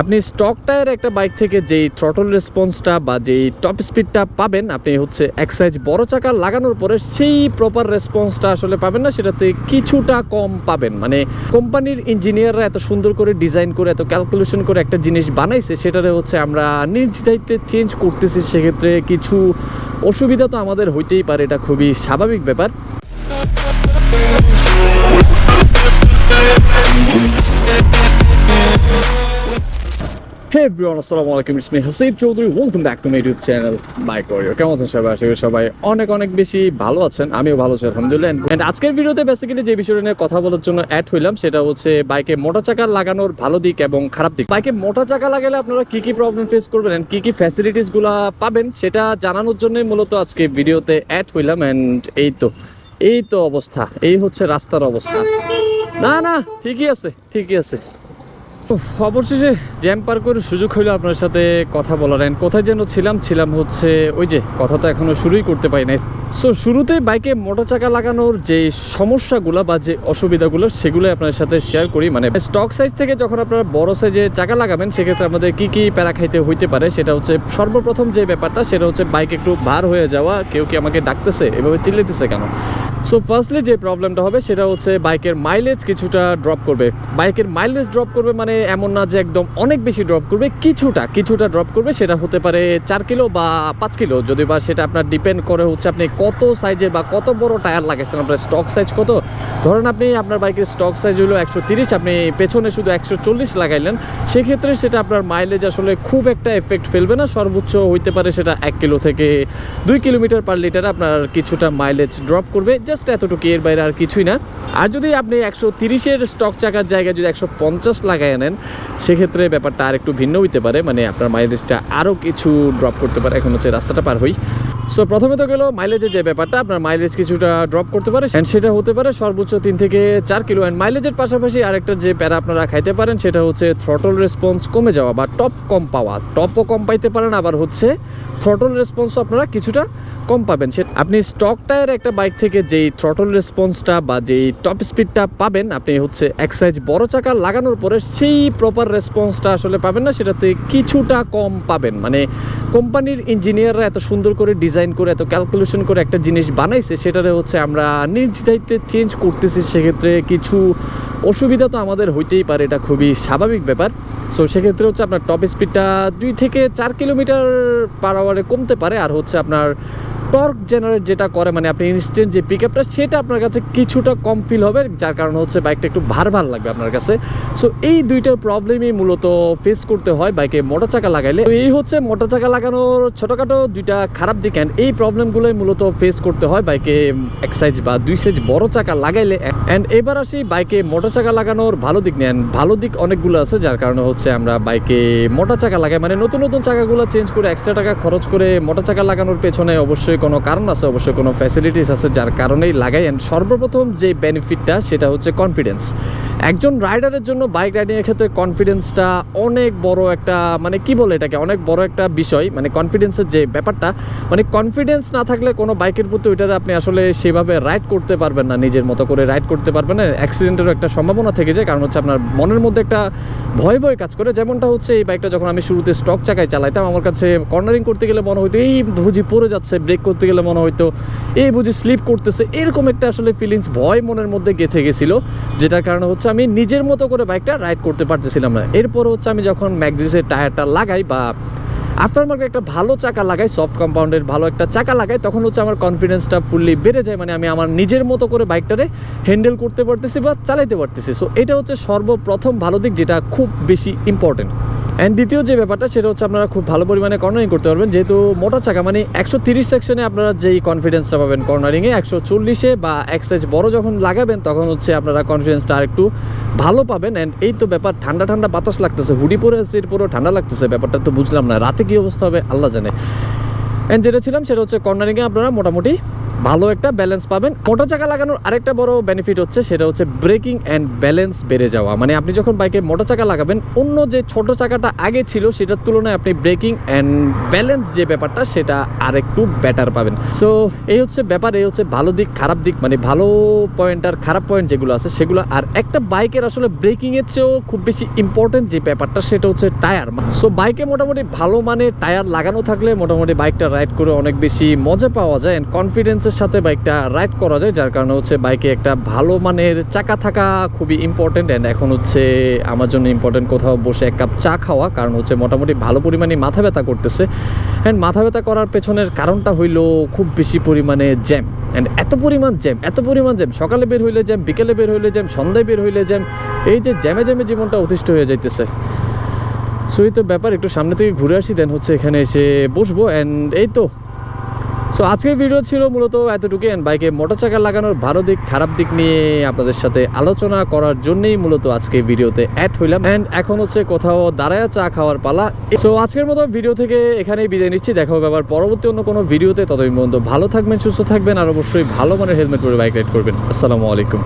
আপনি stock tyre একটা bike থেকে যেই থ্রটল রেসপন্সটা বা যেই টপ স্পিডটা পাবেন, আপনি হচ্ছে এক সাইজ বড় চাকা লাগানোর পরে সেই প্রপার রেসপন্সটা আসলে পাবেন না, সেটাতে কিছুটা কম পাবেন। মানে কোম্পানির ইঞ্জিনিয়াররা এত সুন্দর করে ডিজাইন করে, এত ক্যালকুলেশন করে একটা জিনিস বানাইছে, সেটারে হচ্ছে আমরা নিজ দায়িত্বে চেঞ্জ করতেছি, সেক্ষেত্রে কিছু অসুবিধা তো আমাদের হইতেই পারে, এটা খুবই স্বাভাবিক ব্যাপার। হে এভরিওয়ান আসসালামু আলাইকুম it's me Hasib Chowdhury welcome back to my YouTube channel bike warrior কেমন আছেন সবাই? আশা করি সবাই অনেক অনেক বেশি ভালো আছেন, আমিও ভালো আছি, আলহামদুলিল্লাহ। এন্ড আজকের ভিডিওতে বেসিক্যালি যে বিষয়টা নিয়ে কথা বলার জন্য অ্যাড হইলাম, সেটা হচ্ছে বাইকে মোটা চাকা লাগানোর ভালো দিক এবং খারাপ দিক। বাইকে মোটা চাকা লাগালে আপনারা কি কি প্রবলেম ফেস করবেন and কি কি ফ্যাসিলিটিসগুলা পাবেন, সেটা জানানোর জন্য মূলত আজকে ভিডিওতে অ্যাড হইলাম। এন্ড এই তো এই তো অবস্থা, এই হচ্ছে রাস্তার অবস্থা। না না, ঠিকই আছে ঠিকই আছে। অবশেষে জ্যাম পার করে সুযোগ হইল আপনার সাথে কথা বলার। And কোথায় যেন ছিলাম ছিলাম হচ্ছে ওই যে, কথা তো এখনও শুরুই করতে পারি নাই। সো শুরুতে বাইকে মোটর চাকা লাগানোর যে সমস্যাগুলো বা যে অসুবিধাগুলো সেগুলো আপনার সাথে শেয়ার করি। মানে স্টক সাইজ থেকে যখন আপনারা বড় সাইজে চাকা লাগাবেন, সেক্ষেত্রে আমাদের কি কি প্যারা খাইতে হইতে পারে, সেটা হচ্ছে সর্বপ্রথম যে ব্যাপারটা, সেটা হচ্ছে বাইক একটু ভার হয়ে যাওয়া। কেউ কি আমাকে ডাকতেছে? এভাবে চিল্লাইতেছে কেন? সো ফার্স্টলি যে প্রবলেমটা হবে, সেটা হচ্ছে বাইকের মাইলেজ কিছুটা ড্রপ করবে। বাইকের মাইলেজ ড্রপ করবে মানে এমন না যে একদম অনেক বেশি ড্রপ করবে, কিছুটা কিছুটা ড্রপ করবে, সেটা হতে পারে চার কিলো বা পাঁচ কিলো। যদি বা সেটা আপনার ডিপেন্ড করে হচ্ছে আপনি কত সাইজের বা কত বড় টায়ার লাগাইছেন, আপনার স্টক সাইজ কত? ধরেন আপনি আপনার বাইকের স্টক সাইজ হলো একশো তিরিশ, আপনি পেছনে শুধু একশো চল্লিশ লাগাইলেন, সেক্ষেত্রে সেটা আপনার মাইলেজ আসলে খুব একটা এফেক্ট ফেলবে না। সর্বোচ্চ হইতে পারে সেটা এক কিলো থেকে দুই কিলোমিটার পার লিটার আপনার কিছুটা মাইলেজ ড্রপ করবে। জাস্ট এতটুকু, এর বাইরে আর কিছুই না। আর যদি আপনি একশো তিরিশের স্টক চাকার জায়গায় যদি একশো পঞ্চাশ লাগাই নেন, সেক্ষেত্রে ব্যাপারটা আর একটু ভিন্ন হইতে পারে। মানে আপনার মাইলেজটা আরও কিছু ড্রপ করতে পারে। এখন হচ্ছে রাস্তাটা পার হই। সো প্রথমে তো গেলো মাইলেজের যে ব্যাপারটা, আপনার মাইলেজ কিছুটা ড্রপ করতে পারে। অ্যান্ড সেটা হতে পারে সর্বোচ্চ তিন থেকে চার কিলো অ্যান্ড মাইলেজের পাশাপাশি আরেকটা যে প্যারা আপনারা খাইতে পারেন, সেটা হচ্ছে থ্রটল রেসপন্স কমে যাওয়া বা টপ কম পাওয়া। টপও কম পাইতে পারেন, আবার হচ্ছে থ্রটল রেসপন্সও আপনারা কিছুটা কম পাবেন। সে আপনি স্টক টায়ার একটা বাইক থেকে যেই থ্রটল রেসপন্সটা বা যেই টপ স্পিডটা পাবেন, আপনি হচ্ছে এক সাইজ বড় চাকা লাগানোর পরে সেই প্রপার রেসপন্সটা আসলে পাবেন না, সেটাতে কিছুটা কম পাবেন। মানে কোম্পানির ইঞ্জিনিয়াররা এত সুন্দর করে ডিজাইন করে, এত ক্যালকুলেশন করে একটা জিনিস বানাইছে, সেটারে হচ্ছে আমরা নিজ দায়িত্বে চেঞ্জ করতেছি, সেক্ষেত্রে কিছু অসুবিধা তো আমাদের হইতেই পারে, এটা খুবই স্বাভাবিক ব্যাপার। সো সেক্ষেত্রে হচ্ছে আপনার টপ স্পিডটা দুই থেকে চার কিলোমিটার পার আওয়ারে কমতে পারে, আর হচ্ছে আপনার টর্ক জেনারেট যেটা করে মানে আপনি ইনস্ট্যান্ট যে পিক আপটা সেটা আপনার কাছে কিছুটা কম ফিল হবে, যার কারণে হচ্ছে বাইকটা একটু ভার ভার লাগবে আপনার কাছে। সো এই দুইটা প্রবলেমই মূলত ফেস করতে হয় বাইকে মোটর চাকা লাগাইলে। এই হচ্ছে মোটর চাকা লাগানোর ছোটোখাটো দুইটা খারাপ দিক অ্যান্ড এই প্রবলেমগুলোই মূলত ফেস করতে হয় বাইকে এক সাইজ বা দুই সাইজ বড় চাকা লাগাইলে। অ্যান্ড এবার আসি বাইকে মোটর চাকা লাগানোর ভালো দিক নেন ভালো দিক অনেকগুলো আছে, যার কারণে হচ্ছে আমরা বাইকে মোটর চাকা লাগাই। মানে নতুন নতুন চাকাগুলো চেঞ্জ করে এক্সট্রা টাকা খরচ করে মোটর চাকা লাগানোর পেছনে অবশ্যই কোনো কারণ আছে, অবশ্যই কোনো ফ্যাসিলিটিস আছে যার কারণেই লাগাই। অ্যান্ড সর্বপ্রথম যে বেনিফিটটা সেটা হচ্ছে কনফিডেন্স একজন রাইডারের জন্য বাইক রাইডিংয়ের ক্ষেত্রে কনফিডেন্সটা অনেক বড় একটা মানে কি বলে এটাকে, অনেক বড় একটা বিষয়। মানে কনফিডেন্সের যে ব্যাপারটা মানে কনফিডেন্স না থাকলে কোনো বাইকের প্রতি ওইটাতে আপনি আসলে সেভাবে রাইড করতে পারবেন না, নিজের মতো করে রাইড করতে পারবেন না। অ্যাক্সিডেন্টেরও একটা সম্ভাবনা থেকে যায়, কারণ হচ্ছে আপনার মনের মধ্যে একটা ভয় ভয় কাজ করে। যেমনটা হচ্ছে এই বাইকটা যখন আমি শুরুতে স্টক চাকায় চালাইতাম, আমার কাছে কর্নারিং করতে গেলে মনে হতো এই বুঝি পড়ে যাচ্ছে ব্রেক করতে গেলে মনে হতো এই বুঝি স্লিপ করতেছে। এরকম একটা আসলে ফিলিংস ভয় মনের মধ্যে গেঁথে গেছিল, যেটার কারণে হচ্ছে আমি নিজের মতো করে বাইকটা রাইড করতে পারতেছিলাম না। এরপর হচ্ছে আমি যখন ম্যাগজিসের টায়ারটা লাগাই বা আফটার মার্কেট একটা ভালো চাকা লাগাই সফট কম্পাউন্ডের ভালো একটা চাকা লাগাই, তখন হচ্ছে আমার কনফিডেন্সটা ফুললি বেড়ে যায়। মানে আমি আমার নিজের মতো করে বাইকটারে হ্যান্ডেল করতে পারতেছি বা চালাইতে পারতেছি। সো এটা হচ্ছে সর্বপ্রথম ভালো দিক যেটা খুব বেশি ইম্পর্টেন্ট অ্যান্ড দ্বিতীয় যে ব্যাপারটা, সেটা হচ্ছে আপনারা খুব ভালো পরিমাণে কর্নারিং করতে পারবেন। যেহেতু মোটা চাকা মানে একশো তিরিশ সেকশনে আপনারা যেই কনফিডেন্সটা পাবেন কর্নারিংয়ে একশো চল্লিশে বা এক সাইজ বড় যখন লাগাবেন, তখন হচ্ছে আপনারা কনফিডেন্সটা আরেকটু ভালো পাবেন। অ্যান্ড এই তো ব্যাপার, ঠান্ডা ঠান্ডা বাতাস লাগতেছে, হুডি পরে আছে এরপরও ঠান্ডা লাগতেছে, ব্যাপারটা তো বুঝলাম না। রাতে কী অবস্থা হবে? আল্লাহ জানে। অ্যান্ড যেটা ছিলাম, সেটা হচ্ছে কর্নারিংয়ে আপনারা মোটামুটি ভালো একটা ব্যালেন্স পাবেন। মোটর চাকা লাগানোর আরেকটা বড় বেনিফিট হচ্ছে, সেটা হচ্ছে ব্রেকিং অ্যান্ড ব্যালেন্স বেড়ে যাওয়া। মানে আপনি যখন বাইকে মোটর চাকা লাগাবেন, অন্য যে ছোট চাকাটা আগে ছিল, সেটার তুলনায় আপনি ব্রেকিং অ্যান্ড ব্যালেন্স যে ব্যাপারটা, সেটা আরেকটু বেটার পাবেন। সো এই হচ্ছে ব্যাপার, এই হচ্ছে ভালো দিক, খারাপ দিক মানে ভালো পয়েন্ট আর খারাপ পয়েন্ট যেগুলো আছে, সেগুলো আর একটা বাইকের আসলে ব্রেকিংয়ের চেয়েও খুব বেশি ইম্পর্টেন্ট যে ব্যাপারটা, সেটা হচ্ছে টায়ার সো বাইকে মোটামুটি ভালো মানে টায়ার লাগানো থাকলে মোটামুটি বাইকটা রাইড করে অনেক বেশি মজা পাওয়া যায় অ্যান্ড কনফিডেন্সের সাথে বাইকটা রাইড করা যায়, যার কারণে হচ্ছে বাইকে একটা ভালো মানের চাকা থাকা খুবই ইম্পর্টেন্ট অ্যান্ড এখন হচ্ছে আমার জন্য ইম্পর্টেন্ট কোথাও বসে এক কাপ চা খাওয়া, কারণ হচ্ছে মোটামুটি ভালো পরিমাণে মাথা ব্যথা করতেছে। অ্যান্ড মাথা ব্যথা করার পেছনের কারণটা হইল খুব বেশি পরিমাণে জ্যাম অ্যান্ড এত পরিমাণ জ্যাম এত পরিমাণ জ্যাম সকালে বের হইলে জ্যাম বিকেলে বের হইলে জ্যাম সন্ধ্যায় বের হইলে জ্যাম এই যে জ্যামে জ্যামে জীবনটা অতিষ্ঠ হয়ে যাইতেছে। সো এই তো ব্যাপার, একটু সামনে থেকে ঘুরে আসি দেন হচ্ছে এখানে এসে বসবো। অ্যান্ড এই তো সো আজকের ভিডিও ছিল মূলত এতটুকু অ্যান্ড বাইকে মোটর চাকা লাগানোর ভালো দিক খারাপ দিক নিয়ে আপনাদের সাথে আলোচনা করার জন্যই মূলত আজকে ভিডিওতে অ্যাড হইলাম। অ্যান্ড এখন হচ্ছে কোথাও দাঁড়ায় চা খাওয়ার পালা। সো আজকের মতো ভিডিও থেকে এখানেই বিদায় নিচ্ছি। দেখা হবে আবার পরবর্তী অন্য কোনো ভিডিওতে ততদিন পর্যন্ত ভালো থাকবেন, সুস্থ থাকবেন, আর অবশ্যই ভালো মানের হেলমেট পরে বাইক রাইড করবেন। আসসালামু আলাইকুম।